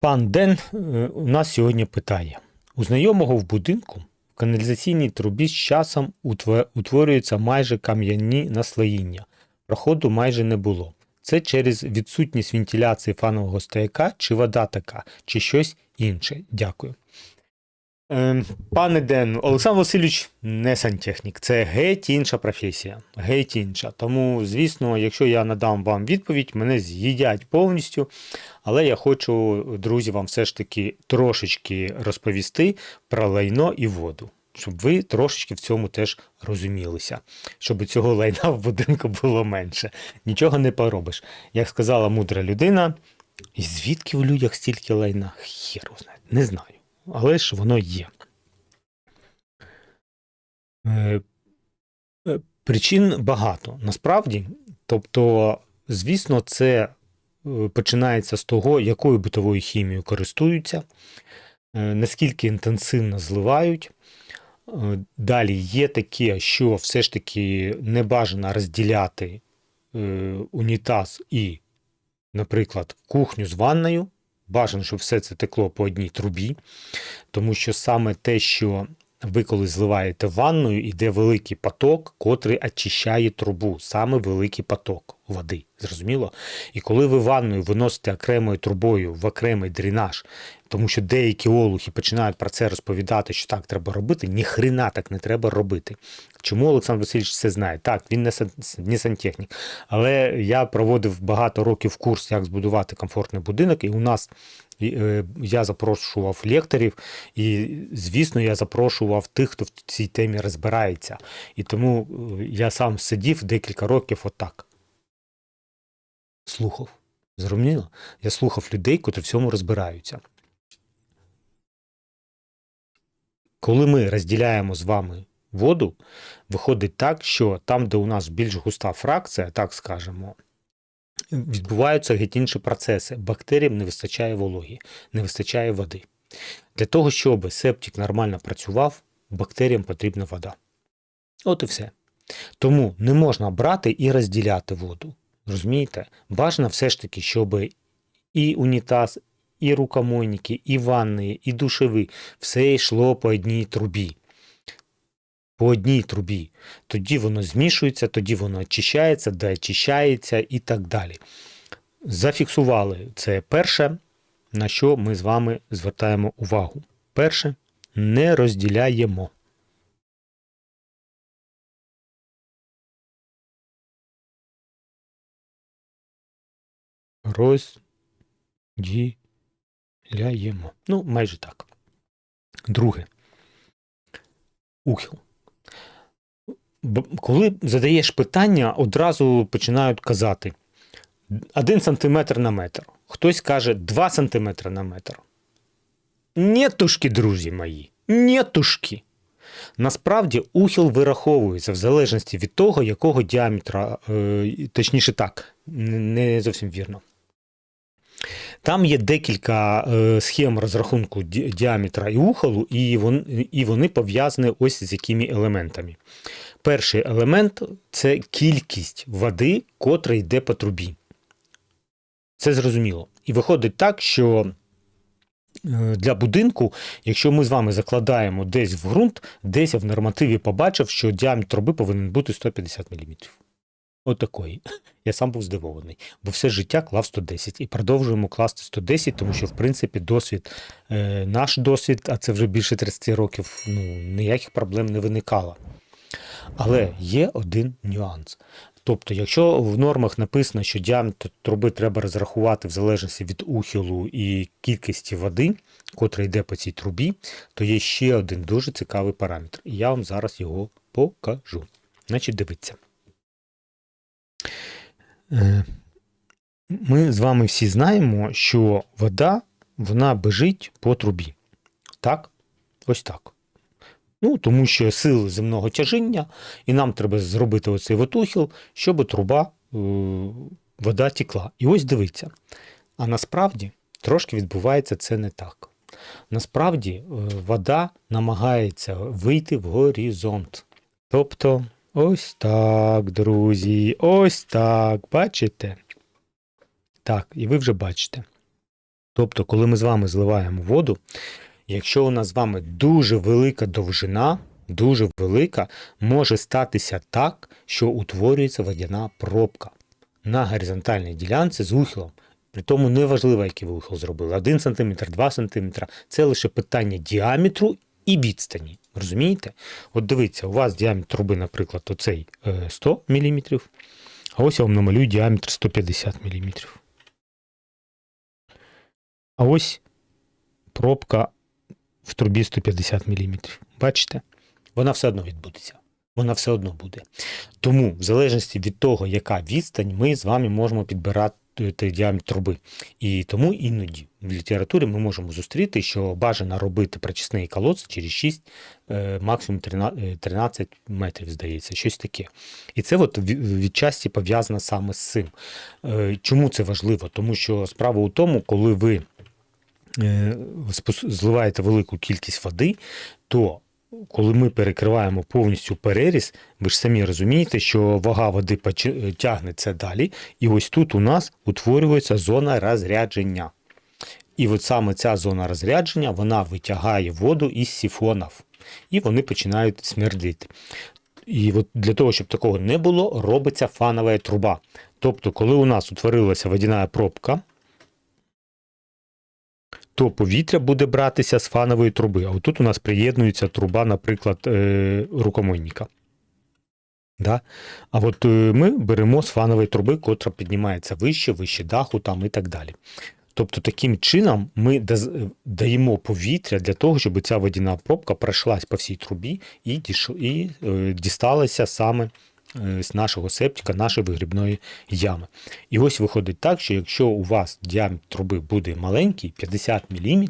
Пан Ден е, у нас сьогодні питає: у знайомого в будинку в каналізаційній трубі з часом утворюються майже кам'яні наслоїння. Проходу майже не було. Це через відсутність вентиляції фанового стояка, чи вода така, чи щось інше. Дякую. Ем, Пане Ден, Олександр Васильович не сантехнік, це геть інша професія. Геть інша. Тому, звісно, якщо я надам вам відповідь, мене з'їдять повністю. Але я хочу, друзі, вам все ж таки трошечки розповісти про лайно і воду, щоб ви трошечки в цьому теж розумілися, щоб цього лайна в будинку було менше. Нічого не поробиш. Як сказала мудра людина, звідки в людях стільки лайна? Хер знає, не знаю. Але ж воно є. Е, е, Причин багато. Насправді, тобто, звісно, це е, починається з того, якою битовою хімією користуються, наскільки інтенсивно зливають. Далі є таке, що все ж таки не бажано розділяти унітаз і, наприклад, кухню з ванною. Бажано, щоб все це текло по одній трубі, тому що саме те, що ви коли зливаєте ванною, йде великий поток, котрий очищає трубу, саме великий поток води. Зрозуміло? І коли ви ванною виносите окремою трубою в окремий дренаж, тому що деякі олухи починають про це розповідати, що так треба робити, ніхрена так не треба робити. Чому Олександр Васильович це знає? Так, він не, сан- не сантехнік, але я проводив багато років курс, як збудувати комфортний будинок, і у нас я запрошував лекторів, і, звісно, я запрошував тих, хто в цій темі розбирається. І тому е, я сам сидів декілька років отак. Слухав. Зрозуміло? Я слухав людей, котрі в цьому розбираються. Коли ми розділяємо з вами воду, виходить так, що там, де у нас більш густа фракція, так скажемо, відбуваються геть інші процеси. Бактеріям не вистачає вологі, не вистачає води. Для того, щоб септик нормально працював, бактеріям потрібна вода. От і все. Тому не можна брати і розділяти воду. Розумієте? Бажано все ж таки, щоб і унітаз, і рукомойники, і ванни, і душеви все йшло по одній трубі. По одній трубі. Тоді воно змішується, тоді воно очищається, доочищається і так далі. Зафіксували це перше, на що ми з вами звертаємо увагу. Перше, не розділяємо. Розділяємо. Ну, майже так. Друге. Ухил. Коли задаєш питання, одразу починають казати 1 см на метр. Хтось каже 2 см на метр. Нетушки, друзі мої, нетушки. Насправді ухил вираховується в залежності від того, якого діаметра, е, точніше так, не зовсім вірно. Там є декілька е, схем розрахунку діаметра і вон, і вони пов'язані ось з якими елементами. Перший елемент це кількість води, котра йде по трубі. Це зрозуміло. І виходить так, що е, для будинку, якщо ми з вами закладаємо десь в ґрунт, десь я в нормативі побачив, що діаметр труби повинен бути 150 мм. Отакої. Я сам був здивований, бо все життя клав 110 і продовжуємо класти 110, тому що, в принципі, досвід, е, наш досвід, а це вже більше 30 років, ну, ніяких проблем не виникало. Але є один нюанс. Тобто, якщо в нормах написано, що діаметр труби треба розрахувати в залежності від ухилу і кількості води, котра йде по цій трубі, то є ще один дуже цікавий параметр. І я вам зараз його покажу. Значить, дивіться. Е, Ми з вами всі знаємо, що вода вона бежить по трубі. Так? Ось так. Ну, тому що сили земного тяжіння, і нам треба зробити оцей ватухіл, щоб труба, е, вода тікла. І ось дивіться. А насправді трошки відбувається це не так. Насправді е, вода намагається вийти в горизонт. Тобто, ось так, друзі, ось так, бачите? Так, і ви вже бачите. Тобто, коли ми з вами зливаємо воду, якщо у нас з вами дуже велика довжина, дуже велика, може статися так, що утворюється водяна пробка на горизонтальній ділянці з ухилом. При тому не який ви ухил зробили. 1 см, 2 см. Це лише питання діаметру і відстані. Розумієте? От дивіться, у вас діаметр труби, наприклад, оцей е, 100 мм, а ось я вам намалюю діаметр 150 мм. А ось пробка в трубі 150 мм. Бачите? Вона все одно відбудеться. Вона все одно буде. Тому, в залежності від того, яка відстань, ми з вами можемо підбирати діаметр труби. І тому іноді в літературі ми можемо зустріти, що бажано робити прочисний колодці через 6, е, максимум 13 13 метрів, здається, щось таке. І це от від- відчасті пов'язано саме з цим. Е, Чому це важливо? Тому що справа у тому, коли ви е, зливаєте велику кількість води, то коли ми перекриваємо повністю переріз, ви ж самі розумієте, що вага води почи- тягне це далі, і ось тут у нас утворюється зона розрядження. І от саме ця зона розрядження вона витягає воду із сіфонів, і вони починають смердити. І от для того, щоб такого не було, робиться фанова труба. Тобто, коли у нас утворилася водяна пробка, то повітря буде братися з фанової труби. А отут у нас приєднується труба, наприклад, е, рукомойника. Да? А от е, ми беремо з фанової труби, котра піднімається вище, вище даху там і так далі. Тобто таким чином ми даємо повітря для того, щоб ця водяна пробка пройшлась по всій трубі і, е, дісталася саме е, з нашого септика, нашої вигрібної ями. І ось виходить так, що якщо у вас діаметр труби буде маленький, 50 мм,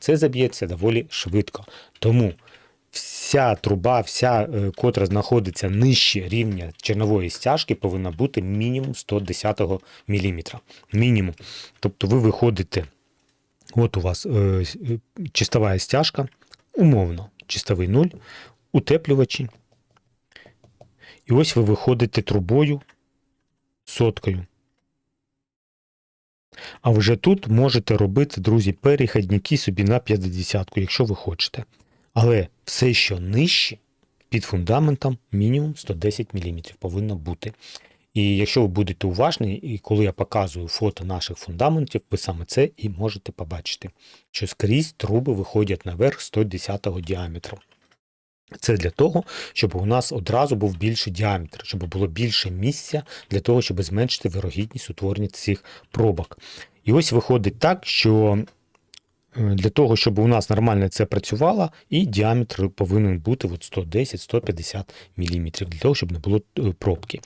це заб'ється доволі швидко. Тому вся труба, вся, е, котра знаходиться нижче рівня чернової стяжки, повинна бути мінімум 110 мм. Мінімум. Тобто ви виходите, от у вас е, е, чистова стяжка, умовно, чистовий нуль, утеплювачі. І ось ви виходите трубою соткою. А вже тут можете робити, друзі, перехідники собі на 50, якщо ви хочете. Але все, що нижче, під фундаментом мінімум 110 мм повинно бути. І якщо ви будете уважні, і коли я показую фото наших фундаментів, ви саме це і можете побачити, що скрізь труби виходять наверх 110 діаметру. Це для того, щоб у нас одразу був більший діаметр, щоб було більше місця для того, щоб зменшити вирогідність утворення цих пробок. І ось виходить так, що е, для того, щоб у нас нормально це працювало, і діаметр повинен бути от 110-150 мм, для того, щоб не було е, пробки.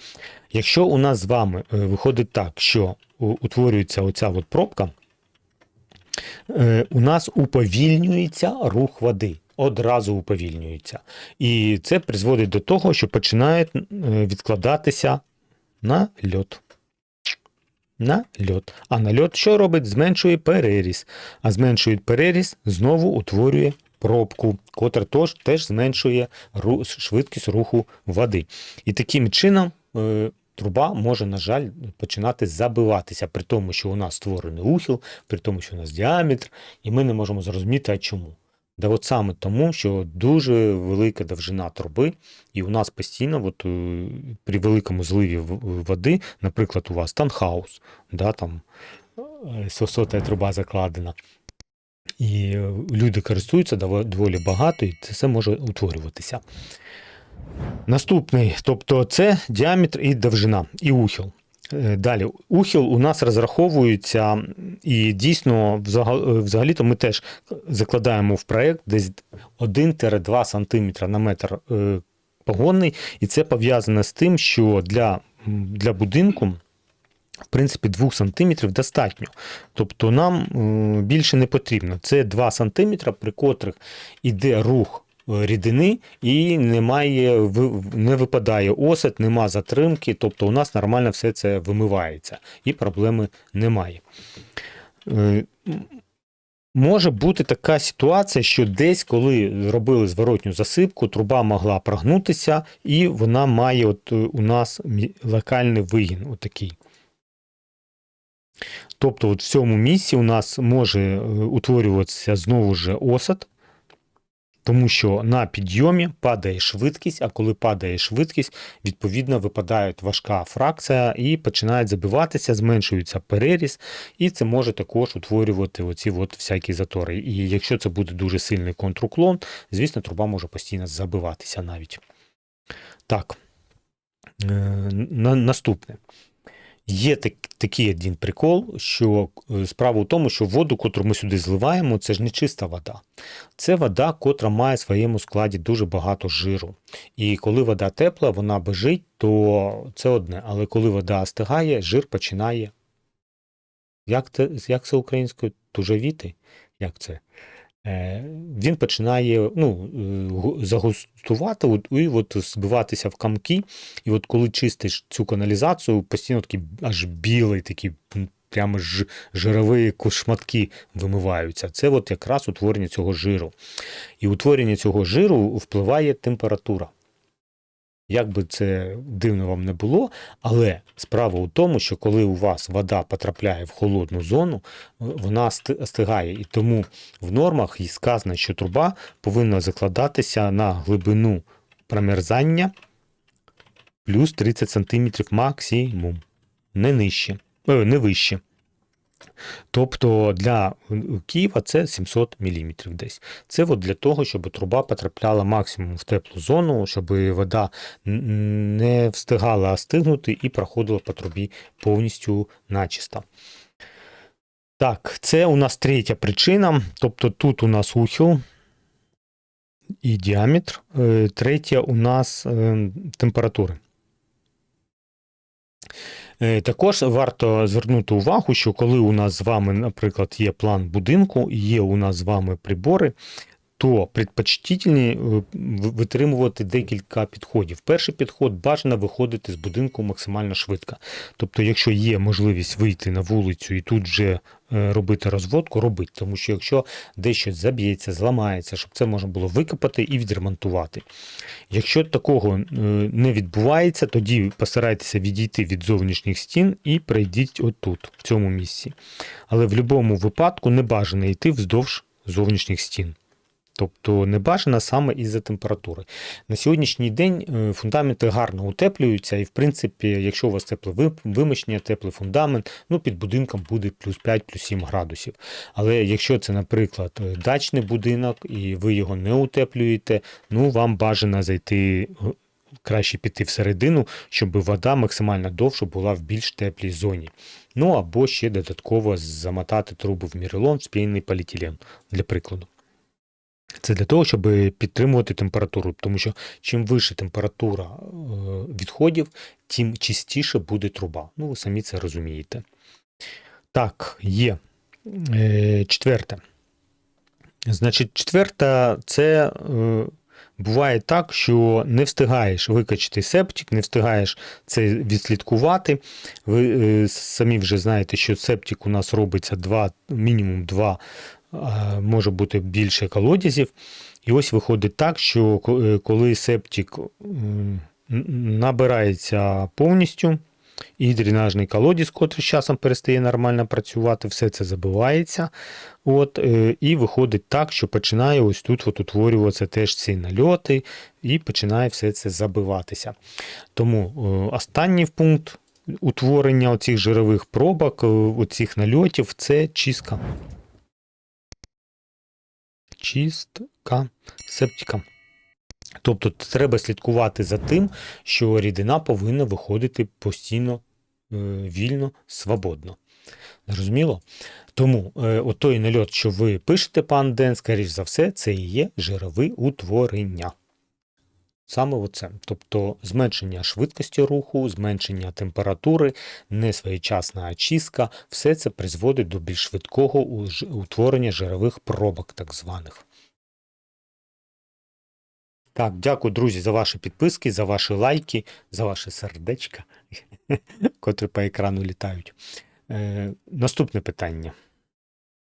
Якщо у нас з вами е, виходить так, що утворюється оця от пробка, у нас уповільнюється рух води. Одразу уповільнюється. І це призводить до того, що починає е, відкладатися на льот. На льот. А на льот що робить? Зменшує переріз. А зменшує переріз, знову утворює пробку, котра тож, теж зменшує ру- швидкість руху води. І таким чином е, труба може, на жаль, починати забиватися, при тому, що у нас створений ухил, при тому, що у нас діаметр, і ми не можемо зрозуміти, а чому. Да от саме тому, що дуже велика довжина труби, і у нас постійно, от, е, при великому зливі води, наприклад, у вас танхаус, да, там е, сосота труба закладена. І е, люди користуються доволі багато, і це все може утворюватися. Наступний, тобто це діаметр і довжина, і ухил. Е, Далі, ухил у нас розраховується, і дійсно, е, взагалі-то ми теж закладаємо в проєкт десь 1-2 см на метр е, погонний, і це пов'язано з тим, що для, для будинку. В принципі, 2 см достатньо. Тобто нам більше не потрібно. Це 2 см, при котрих іде рух рідини і немає, не випадає осад, нема затримки, тобто у нас нормально все це вимивається і проблеми немає. Е, Може бути така ситуація, що десь, коли робили зворотню засипку, труба могла прогнутися, і вона має от е, у нас локальний вигін, отакий. Тобто, от в цьому місці у нас може е, утворюватися знову ж осад, тому що на підйомі падає швидкість, а коли падає швидкість, відповідно випадає важка фракція і починає забиватися, зменшується переріз, і це може також утворювати оці от всякі затори. І якщо це буде дуже сильний контруклон, звісно, труба може постійно забиватися навіть. Так, е, на, наступне. Є так, такий один прикол, що е, справа у тому, що воду, котру ми сюди зливаємо, це ж не чиста вода. Це вода, котра має в своєму складі дуже багато жиру. І коли вода тепла, вона бежить, то це одне. Але коли вода остигає, жир починає. Як це, як це українською? Тужавіти? Як це? Е, Він починає ну, загустувати і от збиватися в камки. І от коли чистиш цю каналізацію, постійно такий аж білий, такі прямо ж, жирові шматки вимиваються. Це от якраз утворення цього жиру. І утворення цього жиру впливає температура. Як би це дивно вам не було, але справа у тому, що коли у вас вода потрапляє в холодну зону, вона сти- остигає. І тому в нормах і сказано, що труба повинна закладатися на глибину промерзання плюс 30 см максимум, не нижче, е, не вище. Тобто для Києва це 700 мм десь. Це от для того, щоб труба потрапляла максимум в теплу зону, щоб вода не встигала остигнути і проходила по трубі повністю начисто. Так, це у нас третя причина. Тобто тут у нас ухил і діаметр. Е, Третя у нас е, температури. Е, Також варто звернути увагу, що коли у нас з вами, наприклад, є план будинку, є у нас з вами прибори, то предпочтительні е, витримувати декілька підходів. Перший підход бажано виходити з будинку максимально швидко. Тобто, якщо є можливість вийти на вулицю і тут вже е, робити розводку, робити. Тому що якщо дещо заб'ється, зламається, щоб це можна було викопати і відремонтувати. Якщо такого е, не відбувається, тоді постарайтеся відійти від зовнішніх стін і пройдіть отут, в цьому місці. Але в будь-якому випадку не бажано йти вздовж зовнішніх стін. Тобто не бажано саме із-за температури. На сьогоднішній день е, фундаменти гарно утеплюються, і в принципі, якщо у вас тепле ви- вимощення, теплий фундамент, ну під будинком буде плюс 5, плюс 7 градусів. Але якщо це, наприклад, е, дачний будинок і ви його не утеплюєте, ну вам бажано зайти. е, Краще піти всередину, щоб вода максимально довше була в більш теплій зоні. Ну або ще додатково замотати трубу в мірилон в спільний поліетилен, для прикладу. Це для того, щоб підтримувати температуру, тому що чим вища температура е, відходів, тим чистіше буде труба. Ну, ви самі це розумієте. Так, є. Е, Четверте. Значить, четверта це е, буває так, що не встигаєш викачати септик, не встигаєш це відслідкувати. Ви самі вже знаєте, що септик у нас робиться два, мінімум два, а може бути більше колодязів. І ось виходить так, що е, коли септик набирається повністю, і дренажний колодязь, котрий з часом перестає нормально працювати, все це забивається. От, е, і виходить так, що починає ось тут от утворюватися теж ці нальоти, і починає все це забиватися. Тому е, останній пункт утворення оцих жирових пробок, оцих нальотів це чистка. Чистка септика. Тобто треба слідкувати за тим, що рідина повинна виходити постійно е, вільно, свободно. Зрозуміло? Тому е, отой той нальот, що ви пишете, пан Ден, скоріш за все, це і є жирові утворення. Саме оце. Тобто зменшення швидкості руху, зменшення температури, несвоєчасна очистка, все це призводить до більш швидкого утворення жирових пробок, так званих. Так, дякую, друзі, за ваші підписки, за ваші лайки, за ваші сердечка, котрі по екрану літають. Е, наступне питання.